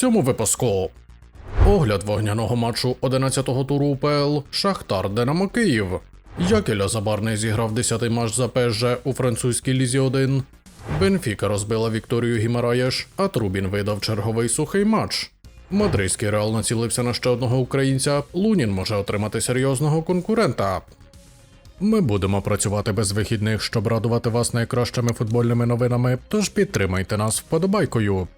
цьому випуску. Огляд вогняного матчу 11-го туру УПЛ Шахтар Динамо Київ. Як Забарний зіграв 10-й матч за ПСЖ у французькій лізі 1. Бенфіка розбила Вікторію Гімараєш, а Трубін видав черговий сухий матч. Мадридський реал націлився на ще одного українця. Лунін може отримати серйозного конкурента. Ми будемо працювати без вихідних, щоб радувати вас найкращими футбольними новинами, тож підтримайте нас вподобайкою.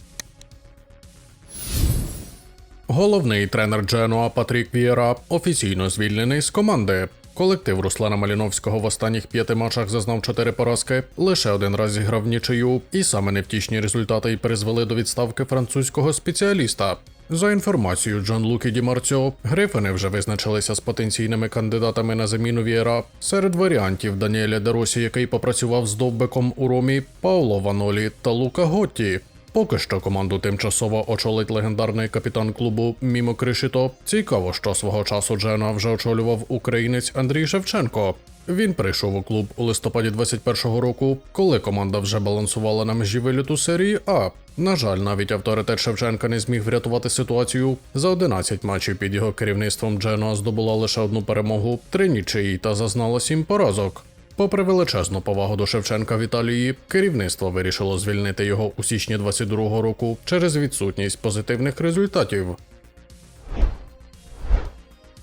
Головний тренер Дженуа Патрік Вієра офіційно звільнений з команди. Колектив Руслана Маліновського в останніх п'яти матчах зазнав чотири поразки, лише один раз зіграв нічию, і саме невтішні результати й призвели до відставки французького спеціаліста. За інформацією Джон Лукі Ді Марцьо, Грифини вже визначилися з потенційними кандидатами на заміну Вієра. Серед варіантів Даніеля Деросі, який попрацював з довбиком у Ромі, Пауло Ванолі та Лука Готті. Поки що команду тимчасово очолить легендарний капітан клубу Мімо Кришіто. Цікаво, що свого часу Джена вже очолював українець Андрій Шевченко. Він прийшов у клуб у листопаді 21-го року, коли команда вже балансувала на межі виліту серії А. На жаль, навіть авторитет Шевченка не зміг врятувати ситуацію. За 11 матчів під його керівництвом Джена здобула лише одну перемогу, три нічиї та зазнала сім поразок. Попри величезну повагу до Шевченка в Італії, керівництво вирішило звільнити його у січні 22-го року через відсутність позитивних результатів.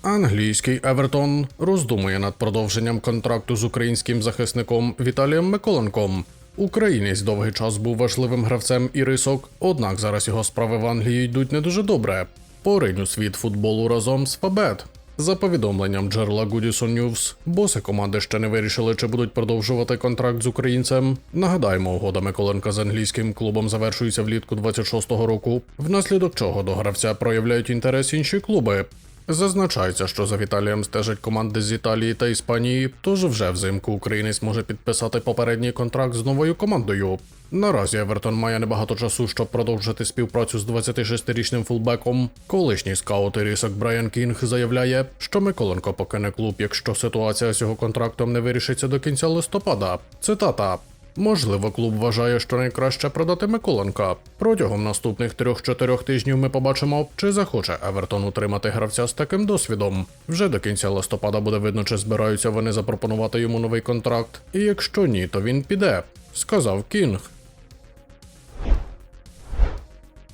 Англійський Евертон роздумує над продовженням контракту з українським захисником Віталієм Миколенком. Українець довгий час був важливим гравцем і рисок, однак зараз його справи в Англії йдуть не дуже добре. Поринь у світ футболу разом з Фабет. За повідомленням джерела Goodison News, боси команди ще не вирішили, чи будуть продовжувати контракт з українцем. Нагадаємо, угода Миколенка з англійським клубом завершується влітку 26-го року, внаслідок чого до гравця проявляють інтерес інші клуби. Зазначається, що за Віталієм стежать команди з Італії та Іспанії, тож вже взимку українець може підписати попередній контракт з новою командою. Наразі Евертон має небагато часу, щоб продовжити співпрацю з 26-річним фулбеком. Колишній скаут і рисок Брайан Кінг заявляє, що Миколенко покине клуб, якщо ситуація з його контрактом не вирішиться до кінця листопада. Цитата. Можливо, клуб вважає, що найкраще продати Миколенка. Протягом наступних 3-4 тижнів ми побачимо, чи захоче Евертон утримати гравця з таким досвідом. Вже до кінця листопада буде видно, чи збираються вони запропонувати йому новий контракт. І якщо ні, то він піде, сказав Кінг.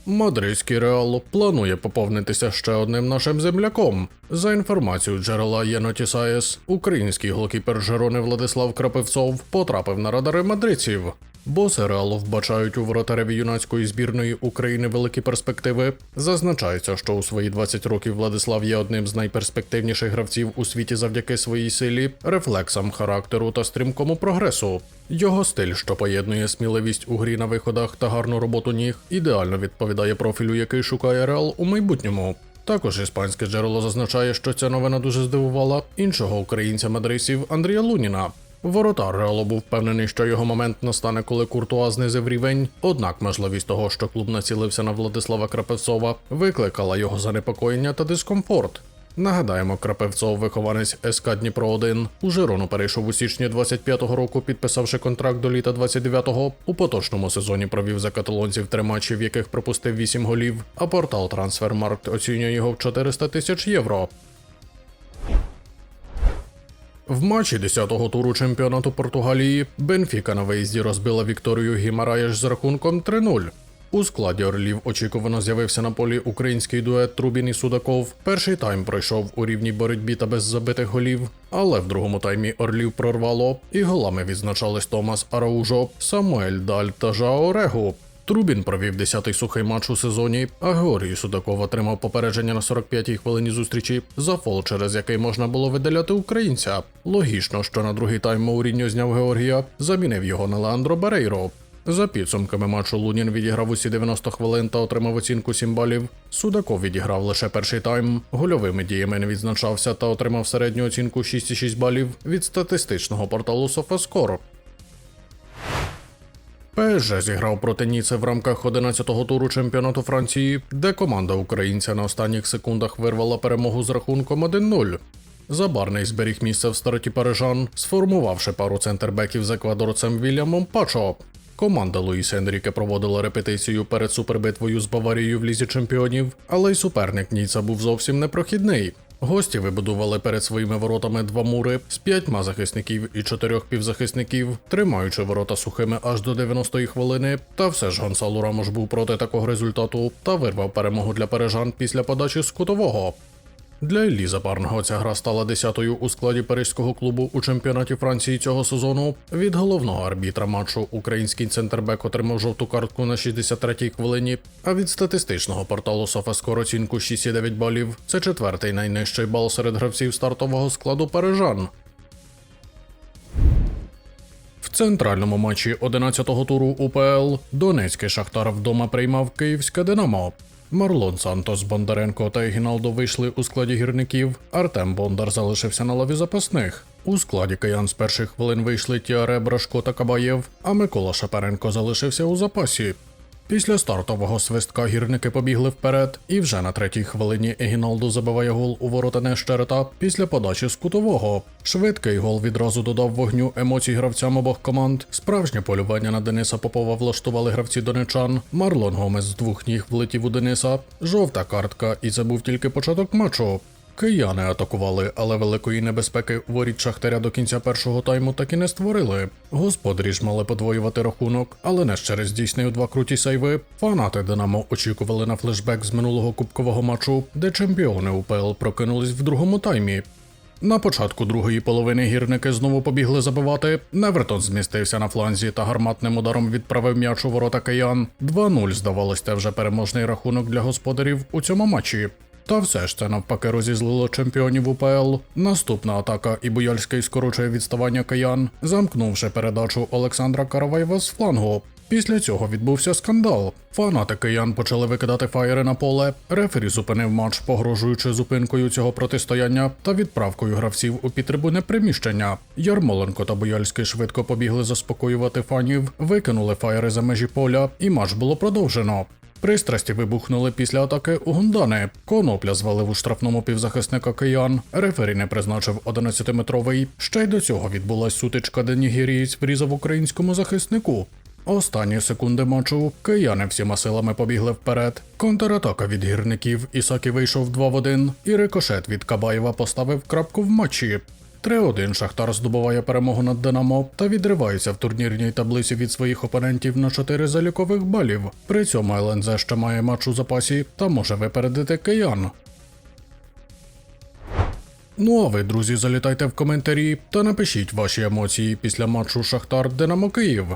Мадридський Реал планує поповнитися ще одним нашим земляком. За інформацією джерела Єнотісаєс, український голкіпер Жерони Владислав Крапивцов потрапив на радари мадридців. Боси Реалу вбачають у воротареві юнацької збірної України великі перспективи. Зазначається, що у свої 20 років Владислав є одним з найперспективніших гравців у світі завдяки своїй силі, рефлексам характеру та стрімкому прогресу. Його стиль, що поєднує сміливість у грі на виходах та гарну роботу ніг, ідеально відповідає профілю, який шукає Реал у майбутньому. Також іспанське джерело зазначає, що ця новина дуже здивувала іншого українця мадрисів Андрія Луніна. Воротар Реалу був впевнений, що його момент настане, коли Куртуа знизив рівень. Однак можливість того, що клуб націлився на Владислава Крапевцова, викликала його занепокоєння та дискомфорт. Нагадаємо, Крапевцов, вихованець СК Дніпро 1 у Жирону перейшов у січні 25-го року, підписавши контракт до літа 29-го. У поточному сезоні провів за каталонців три матчі, в яких пропустив 8 голів. А портал Трансфермаркт оцінює його в 400 тисяч євро. В матчі 10-го туру чемпіонату Португалії Бенфіка на виїзді розбила Вікторію Гімараєш з рахунком 3-0. У складі Орлів очікувано з'явився на полі український дует Трубін і Судаков. Перший тайм пройшов у рівній боротьбі та без забитих голів, але в другому таймі Орлів прорвало, і голами відзначались Томас Араужо, Самуель Даль та Жао Регу. Трубін провів 10-й сухий матч у сезоні, а Георгій Судаков отримав попередження на 45-й хвилині зустрічі за фол, через який можна було видаляти українця. Логічно, що на другий тайм Мауріньо зняв Георгія, замінив його на Леандро Барейро. За підсумками матчу Лунін відіграв усі 90 хвилин та отримав оцінку 7 балів. Судаков відіграв лише перший тайм, гольовими діями не відзначався та отримав середню оцінку 6,6 балів від статистичного порталу SofaScore. ПСЖ зіграв проти Ніце в рамках 11-го туру чемпіонату Франції, де команда українця на останніх секундах вирвала перемогу з рахунком 1-0. Забарний зберіг місце в старті парижан, сформувавши пару центрбеків з еквадорцем Вільямом Пачо. Команда Луїса Енріке проводила репетицію перед супербитвою з Баварією в лізі чемпіонів, але й суперник Ніца був зовсім непрохідний. Гості вибудували перед своїми воротами два мури з п'ятьма захисників і чотирьох півзахисників, тримаючи ворота сухими аж до 90-ї хвилини. Та все ж Гонсало Рамош був проти такого результату та вирвав перемогу для парижан після подачі з кутового. Для Іллі Запарного ця гра стала десятою у складі паризького клубу у чемпіонаті Франції цього сезону. Від головного арбітра матчу український центрбек отримав жовту картку на 63-й хвилині, а від статистичного порталу Софаскор оцінку 6,9 балів. Це четвертий найнижчий бал серед гравців стартового складу парижан. В центральному матчі 11-го туру УПЛ Донецький Шахтар вдома приймав Київське Динамо. Марлон Сантос, Бондаренко та Егіналдо вийшли у складі гірників. Артем Бондар залишився на лаві запасних. У складі киян з перших хвилин вийшли Тіаре, Брашко та Кабаєв, а Микола Шапаренко залишився у запасі. Після стартового свистка гірники побігли вперед, і вже на третій хвилині Егіналду забиває гол у ворота Нещерета після подачі з кутового. Швидкий гол відразу додав вогню емоцій гравцям обох команд. Справжнє полювання на Дениса Попова влаштували гравці донечан. Марлон Гомес з двох ніг влетів у Дениса. Жовта картка, і це був тільки початок матчу. Кияни атакували, але великої небезпеки воріт Шахтаря до кінця першого тайму так і не створили. Господарі ж мали подвоювати рахунок, але не через здійснив два круті сейви. Фанати Динамо очікували на флешбек з минулого кубкового матчу, де чемпіони УПЛ прокинулись в другому таймі. На початку другої половини гірники знову побігли забивати. Невертон змістився на фланзі та гарматним ударом відправив м'яч у ворота киян. 2-0 здавалось, це вже переможний рахунок для господарів у цьому матчі. Та все ж це навпаки розізлило чемпіонів УПЛ. Наступна атака і Буяльський скорочує відставання киян, замкнувши передачу Олександра Караваєва з флангу. Після цього відбувся скандал. Фанати киян почали викидати фаєри на поле. Рефері зупинив матч, погрожуючи зупинкою цього протистояння та відправкою гравців у підтрибуне приміщення. Ярмоленко та Бояльський швидко побігли заспокоювати фанів, викинули фаєри за межі поля, і матч було продовжено. Пристрасті вибухнули після атаки у Гундани. Конопля звалив у штрафному півзахисника киян. Рефері не призначив 11-метровий. Ще й до цього відбулась сутичка, де нігерієць врізав українському захиснику. Останні секунди матчу кияни всіма силами побігли вперед. Контратака від гірників. Ісакі вийшов 2 в 1, і рикошет від Кабаєва поставив крапку в матчі. 3-1 Шахтар здобуває перемогу над Динамо та відривається в турнірній таблиці від своїх опонентів на 4 залікових балів. При цьому ЛНЗ ще має матч у запасі та може випередити киян. Ну а ви, друзі, залітайте в коментарі та напишіть ваші емоції після матчу Шахтар Динамо Київ.